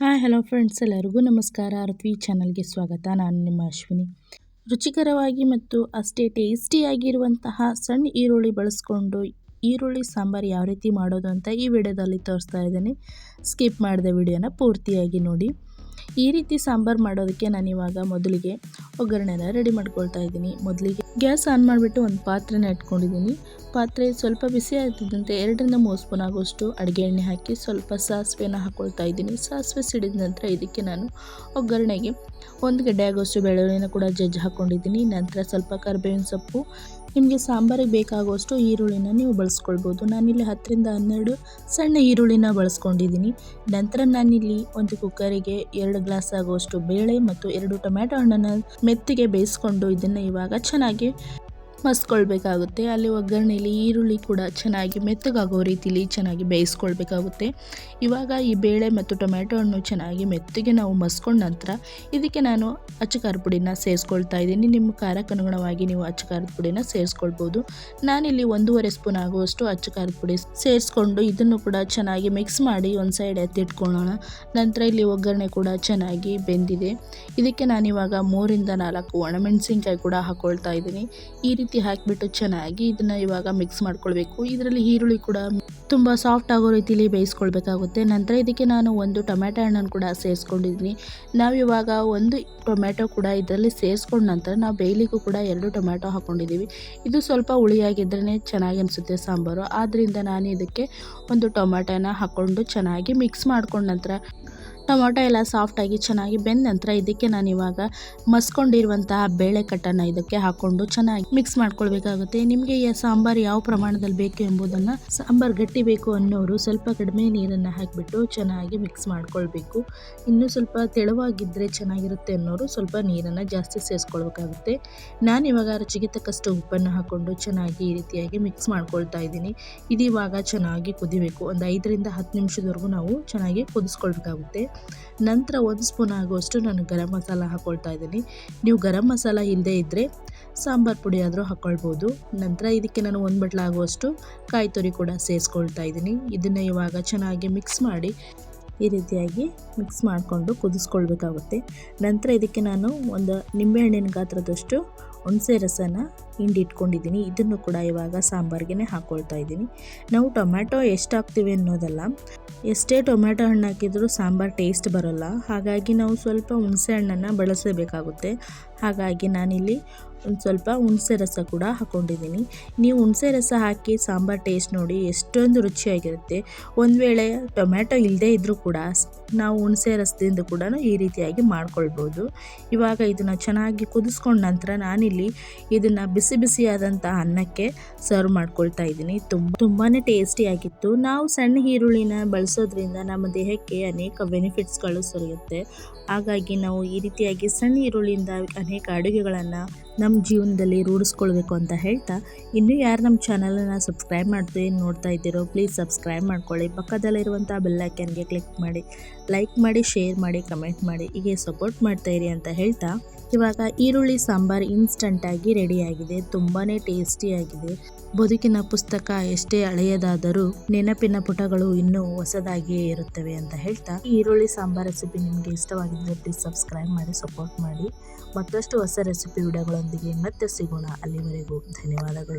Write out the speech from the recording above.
Hi hello friends ಎಲ್ಲರಿಗೂ ನಮಸ್ಕಾರ. ಆರತಿ ಚಾನಲ್ಗೆ ಸ್ವಾಗತ. ನಾನು ನಿಮ್ಮ ಅಶ್ವಿನಿ. ರುಚಿಕರವಾಗಿ ಮತ್ತು ಅಷ್ಟೇ ಟೇಸ್ಟಿಯಾಗಿರುವಂತಹ ಸಣ್ಣ ಈರುಳ್ಳಿ ಬಳಸ್ಕೊಂಡು ಈರುಳ್ಳಿ, ಸಾಂಬಾರು ಯಾವ ರೀತಿ ಮಾಡೋದು ಅಂತ ಈ ವಿಡಿಯೋದಲ್ಲಿ ತೋರಿಸ್ತಾ ಇದ್ದೀನಿ. ಸ್ಕಿಪ್ ಮಾಡಿದ ವಿಡಿಯೋನ ಪೂರ್ತಿಯಾಗಿ ನೋಡಿ. ಈ ರೀತಿ ಸಾಂಬಾರು ಮಾಡೋದಕ್ಕೆ ನಾನು ಇವಾಗ ಮೊದಲಿಗೆ ಒಗ್ಗರಣೆನ ರೆಡಿ ಮಾಡ್ಕೊಳ್ತಾ ಇದ್ದೀನಿ. ಮೊದಲಿಗೆ ಗ್ಯಾಸ್ ಆನ್ ಮಾಡಿಬಿಟ್ಟು ಒಂದು ಪಾತ್ರೆನ ಇಟ್ಕೊಂಡಿದ್ದೀನಿ. ಪಾತ್ರೆ ಸ್ವಲ್ಪ ಬಿಸಿ ಆಗ್ತಿದ್ದಂತೆ ಎರಡರಿಂದ ಮೂರು ಸ್ಪೂನ್ ಆಗುವಷ್ಟು ಅಡುಗೆ ಎಣ್ಣೆ ಹಾಕಿ ಸ್ವಲ್ಪ ಸಾಸಿವೆನ ಹಾಕ್ಕೊಳ್ತಾ ಇದ್ದೀನಿ. ಸಾಸಿವೆ ಸಿಡಿದ ನಂತರ ಇದಕ್ಕೆ ನಾನು ಒಗ್ಗರಣೆಗೆ ಒಂದು ಗಡ್ಡೆ ಆಗುವಷ್ಟು ಬೆಳ್ಳುಳ್ಳಿನ ಕೂಡ ಜಜ್ಜಿ ಹಾಕ್ಕೊಂಡಿದ್ದೀನಿ ನಂತರ ಸ್ವಲ್ಪ ಕರಿಬೇವಿನ ಸೊಪ್ಪು, ನಿಮಗೆ ಸಾಂಬಾರಿಗೆ ಬೇಕಾಗುವಷ್ಟು ಈರುಳ್ಳಿನ ನೀವು ಬಳಸ್ಕೊಳ್ಬೋದು. ನಾನಿಲ್ಲಿ ಹತ್ತರಿಂದ ಹನ್ನೆರಡು ಸಣ್ಣ ಈರುಳ್ಳಿನ ಬಳಸ್ಕೊಂಡಿದ್ದೀನಿ. ನಂತರ ನಾನಿಲ್ಲಿ ಒಂದು ಕುಕ್ಕರಿಗೆ ಎರಡು ಗ್ಲಾಸ್ ಆಗುವಷ್ಟು ಬೇಳೆ ಮತ್ತು ಎರಡು ಟೊಮ್ಯಾಟೊ ಹಣ್ಣನ್ನು ಮೆತ್ತಿಗೆ ಬೇಯಿಸ್ಕೊಂಡು ಇದನ್ನು ಇವಾಗ ಚೆನ್ನಾಗಿ ಮಸ್ಕೊಳ್ಬೇಕಾಗುತ್ತೆ. ಅಲ್ಲಿ ಒಗ್ಗರಣೆಯಲ್ಲಿ ಈರುಳ್ಳಿ ಕೂಡ ಚೆನ್ನಾಗಿ ಮೆತ್ತಗಾಗೋ ರೀತಿಲಿ ಚೆನ್ನಾಗಿ ಬೇಯಿಸ್ಕೊಳ್ಬೇಕಾಗುತ್ತೆ. ಇವಾಗ ಈ ಬೇಳೆ ಮತ್ತು ಟೊಮ್ಯಾಟೊ ಹಣ್ಣು ಚೆನ್ನಾಗಿ ಮೆತ್ತಗೆ ನಾವು ಮಸ್ಕೊಂಡ ನಂತರ ಇದಕ್ಕೆ ನಾನು ಅಚ್ಚಕಾರ ಪುಡಿನ ಸೇರಿಸ್ಕೊಳ್ತಾ ಇದ್ದೀನಿ. ನಿಮ್ಮ ಖಾರಕ್ಕೆ ಅನುಗುಣವಾಗಿ ನೀವು ಅಚ್ಚ ಖಾರದ ಪುಡಿನ ಸೇರಿಸ್ಕೊಳ್ಬೋದು. ನಾನಿಲ್ಲಿ ಒಂದೂವರೆ ಸ್ಪೂನ್ ಆಗುವಷ್ಟು ಅಚ್ಚ ಖಾರದ ಪುಡಿ ಸೇರಿಸ್ಕೊಂಡು ಇದನ್ನು ಕೂಡ ಚೆನ್ನಾಗಿ ಮಿಕ್ಸ್ ಮಾಡಿ ಒಂದು ಸೈಡ್ ಎತ್ತಿಟ್ಕೊಳ್ಳೋಣ. ನಂತರ ಇಲ್ಲಿ ಒಗ್ಗರಣೆ ಕೂಡ ಚೆನ್ನಾಗಿ ಬೆಂದಿದೆ. ಇದಕ್ಕೆ ನಾನಿವಾಗ ಮೂರಿಂದ ನಾಲ್ಕು ಒಣಮೆಣಸಿನ್ಕಾಯಿ ಕೂಡ ಹಾಕ್ಕೊಳ್ತಾ ಇದ್ದೀನಿ. ಈ ರೀತಿ ಹಾಕಿಬಿಟ್ಟು ಚೆನ್ನಾಗಿ ಇದನ್ನು ಇವಾಗ ಮಿಕ್ಸ್ ಮಾಡ್ಕೊಳ್ಬೇಕು. ಇದರಲ್ಲಿ ಈರುಳ್ಳಿ ಕೂಡ ತುಂಬ ಸಾಫ್ಟ್ ಆಗೋ ರೀತಿಲಿ ಬೇಯಿಸ್ಕೊಳ್ಬೇಕಾಗುತ್ತೆ. ನಂತರ ಇದಕ್ಕೆ ನಾನು ಒಂದು ಟೊಮ್ಯಾಟೊ ಹಣ್ಣನ್ನು ಕೂಡ ಸೇರಿಸ್ಕೊಂಡಿದ್ದೀನಿ. ನಾವು ಇವಾಗ ಒಂದು ಟೊಮ್ಯಾಟೊ ಕೂಡ ಇದರಲ್ಲಿ ಸೇರಿಸ್ಕೊಂಡ ನಂತರ ನಾವು ಬೇಯಲಿಕ್ಕೂ ಕೂಡ ಎರಡು ಟೊಮ್ಯಾಟೊ ಹಾಕ್ಕೊಂಡಿದ್ದೀವಿ ಇದು ಸ್ವಲ್ಪ ಹುಳಿಯಾಗಿದ್ರೇ ಚೆನ್ನಾಗಿ ಅನಿಸುತ್ತೆ ಸಾಂಬಾರು. ಆದ್ದರಿಂದ ನಾನು ಇದಕ್ಕೆ ಒಂದು ಟೊಮ್ಯಾಟೊನ ಹಾಕ್ಕೊಂಡು ಚೆನ್ನಾಗಿ ಮಿಕ್ಸ್ ಮಾಡ್ಕೊಂಡ ನಂತರ ಟೊಮೊಟೊ ಎಲ್ಲ ಸಾಫ್ಟಾಗಿ ಚೆನ್ನಾಗಿ ಬೆಂದ ನಂತರ ಇದಕ್ಕೆ ನಾನು ಇವಾಗ ಮಸ್ಕೊಂಡಿರುವಂತಹ ಬೇಳೆ ಕಟ್ಟನ್ನು ಇದಕ್ಕೆ ಹಾಕ್ಕೊಂಡು ಚೆನ್ನಾಗಿ ಮಿಕ್ಸ್ ಮಾಡ್ಕೊಳ್ಬೇಕಾಗುತ್ತೆ. ನಿಮಗೆ ಈ ಸಾಂಬಾರು ಯಾವ ಪ್ರಮಾಣದಲ್ಲಿ ಬೇಕು ಎಂಬುದನ್ನು ಸಾಂಬಾರು ಗಟ್ಟಿ ಬೇಕು ಅನ್ನೋರು ಸ್ವಲ್ಪ ಕಡಿಮೆ ನೀರನ್ನು ಹಾಕಿಬಿಟ್ಟು ಚೆನ್ನಾಗಿ ಮಿಕ್ಸ್ ಮಾಡ್ಕೊಳ್ಬೇಕು. ಇನ್ನೂ ಸ್ವಲ್ಪ ತೆಳುವಾಗಿದ್ದರೆ ಚೆನ್ನಾಗಿರುತ್ತೆ ಅನ್ನೋರು ಸ್ವಲ್ಪ ನೀರನ್ನು ಜಾಸ್ತಿ ಸೇರಿಸ್ಕೊಳ್ಬೇಕಾಗುತ್ತೆ ನಾನು ಇವಾಗ ರುಚಿಗೆ ತಕ್ಕಷ್ಟು ಉಪ್ಪನ್ನು ಹಾಕ್ಕೊಂಡು ಚೆನ್ನಾಗಿ ಈ ರೀತಿಯಾಗಿ ಮಿಕ್ಸ್ ಮಾಡ್ಕೊಳ್ತಾ ಇದ್ದೀನಿ. ಇದು ಇವಾಗ ಚೆನ್ನಾಗಿ ಕುದಿಬೇಕು. ಒಂದು ಐದರಿಂದ ಹತ್ತು ನಿಮಿಷದವರೆಗೂ ನಾವು ಚೆನ್ನಾಗಿ ಕುದಿಸ್ಕೊಳ್ಬೇಕಾಗುತ್ತೆ. ನಂತರ ಒಂದು ಸ್ಪೂನ್ ಆಗುವಷ್ಟು ನಾನು ಗರಂ ಮಸಾಲ ಹಾಕ್ಕೊಳ್ತಾ ಇದ್ದೀನಿ. ನೀವು ಗರಂ ಮಸಾಲ ಇಲ್ಲದೇ ಇದ್ದರೆ ಸಾಂಬಾರು ಪುಡಿ ಆದರೂ ಹಾಕ್ಕೊಳ್ಬೋದು ನಂತರ ಇದಕ್ಕೆ ನಾನು ಒಂದು ಬಟ್ಲ ಆಗುವಷ್ಟು ಕಾಯಿ ತುರಿ ಕೂಡ ಸೇರಿಸ್ಕೊಳ್ತಾ ಇದ್ದೀನಿ. ಇದನ್ನು ಇವಾಗ ಚೆನ್ನಾಗಿ ಮಿಕ್ಸ್ ಮಾಡಿ ಈ ರೀತಿಯಾಗಿ ಮಿಕ್ಸ್ ಮಾಡಿಕೊಂಡು ಕುದಿಸ್ಕೊಳ್ಬೇಕಾಗುತ್ತೆ. ನಂತರ ಇದಕ್ಕೆ ನಾನು ಒಂದು ನಿಂಬೆಹಣ್ಣಿನ ಗಾತ್ರದಷ್ಟು ಹುಣಸೆ ರಸನ ಹಿಂಡಿ ಇಟ್ಕೊಂಡಿದ್ದೀನಿ. ಇದನ್ನು ಕೂಡ ಇವಾಗ ಸಾಂಬಾರಿಗೆ ಹಾಕ್ಕೊಳ್ತಾ ಇದ್ದೀನಿ. ನಾವು ಟೊಮ್ಯಾಟೊ ಎಷ್ಟು ಹಾಕ್ತೀವಿ ಅನ್ನೋದಲ್ಲ ಎಷ್ಟೇ ಟೊಮ್ಯಾಟೊ ಹಣ್ಣು ಹಾಕಿದರೂ ಸಾಂಬಾರು ಟೇಸ್ಟ್ ಬರೋಲ್ಲ. ಹಾಗಾಗಿ ನಾವು ಸ್ವಲ್ಪ ಹುಣಸೆ ಹಣ್ಣನ್ನು ಬಳಸಬೇಕಾಗುತ್ತೆ ಹಾಗಾಗಿ ನಾನಿಲ್ಲಿ ಒಂದು ಸ್ವಲ್ಪ ಹುಣಸೆ ರಸ ಕೂಡ ಹಾಕ್ಕೊಂಡಿದ್ದೀನಿ ನೀವು ಹುಣಸೆ ರಸ ಹಾಕಿ ಸಾಂಬಾರು ಟೇಸ್ಟ್ ನೋಡಿ ಎಷ್ಟೊಂದು ರುಚಿಯಾಗಿರುತ್ತೆ. ಒಂದು ವೇಳೆ ಟೊಮ್ಯಾಟೊ ಇಲ್ಲದೇ ಇದ್ದರೂ ಕೂಡ ನಾವು ಹುಣಸೆ ರಸದಿಂದ ಕೂಡ ಈ ರೀತಿಯಾಗಿ ಮಾಡ್ಕೊಳ್ಬೋದು. ಇವಾಗ ಇದನ್ನು ಚೆನ್ನಾಗಿ ಕುದಿಸ್ಕೊಂಡ ನಂತರ ನಾನಿಲ್ಲಿ ಇದನ್ನು ಬಿಸಿ ಬಿಸಿಯಾದಂಥ ಅನ್ನಕ್ಕೆ ಸರ್ವ್ ಮಾಡ್ಕೊಳ್ತಾ ಇದ್ದೀನಿ. ತುಂಬ ತುಂಬಾ ಟೇಸ್ಟಿಯಾಗಿತ್ತು ನಾವು ಸಣ್ಣ ಈರುಳ್ಳಿನ ಬಳಸೋದ್ರಿಂದ ನಮ್ಮ ದೇಹಕ್ಕೆ ಅನೇಕ ಬೆನಿಫಿಟ್ಸ್ಗಳು ಸಿಗುತ್ತೆ ಹಾಗಾಗಿ ನಾವು ಈ ರೀತಿಯಾಗಿ ಸಣ್ಣ ಈರುಳ್ಳಿಯಿಂದ ಅನೇಕ ಅಡುಗೆಗಳನ್ನು ನಮ್ಮ ಜೀವನದಲ್ಲಿ ರೂಢಿಸ್ಕೊಳ್ಬೇಕು ಅಂತ ಹೇಳ್ತಾ, ಇನ್ನೂ ಯಾರು ನಮ್ಮ ಚಾನಲನ್ನು ಸಬ್ಸ್ಕ್ರೈಬ್ ಮಾಡ್ತೀವಿ ನೋಡ್ತಾ ಇದ್ದೀರೋ ಪ್ಲೀಸ್ ಸಬ್ಸ್ಕ್ರೈಬ್ ಮಾಡ್ಕೊಳ್ಳಿ. ಪಕ್ಕದಲ್ಲಿರುವಂಥ ಬೆಲ್ಲೈಕನ್ಗೆ ಕ್ಲಿಕ್ ಮಾಡಿ ಲೈಕ್ ಮಾಡಿ ಶೇರ್ ಮಾಡಿ ಕಮೆಂಟ್ ಮಾಡಿ, ಹೀಗೆ ಸಪೋರ್ಟ್ ಮಾಡ್ತಾಯಿರಿ ಅಂತ ಹೇಳ್ತಾ, ಇವಾಗ ಈರುಳ್ಳಿ, ಸಾಂಬಾರು ಇನ್ಸ್ಟಂಟಾಗಿ ರೆಡಿಯಾಗಿದೆ ತುಂಬಾ ಟೇಸ್ಟಿಯಾಗಿದೆ ಬದುಕಿನ ಪುಸ್ತಕ ಎಷ್ಟೇ ಹಳೆಯದಾದರೂ ನೆನಪಿನ ಪುಟಗಳು ಇನ್ನೂ ಹೊಸದಾಗಿಯೇ ಇರುತ್ತವೆ ಅಂತ ಹೇಳ್ತಾ, ಈರುಳ್ಳಿ, ಸಾಂಬಾರ್ ರೆಸಿಪಿ ನಿಮಗೆ ಇಷ್ಟವಾಗಿದ್ದರೆ ಪ್ಲೀಸ್ ಸಬ್ಸ್ಕ್ರೈಬ್ ಮಾಡಿ ಸಪೋರ್ಟ್ ಮಾಡಿ. ಮತ್ತಷ್ಟು ಹೊಸ ರೆಸಿಪಿ ವಿಡಿಯೋಗಳೊಂದಿಗೆ ಮತ್ತೆ ಸಿಗೋಣ. ಅಲ್ಲಿವರೆಗೂ ಧನ್ಯವಾದಗಳು.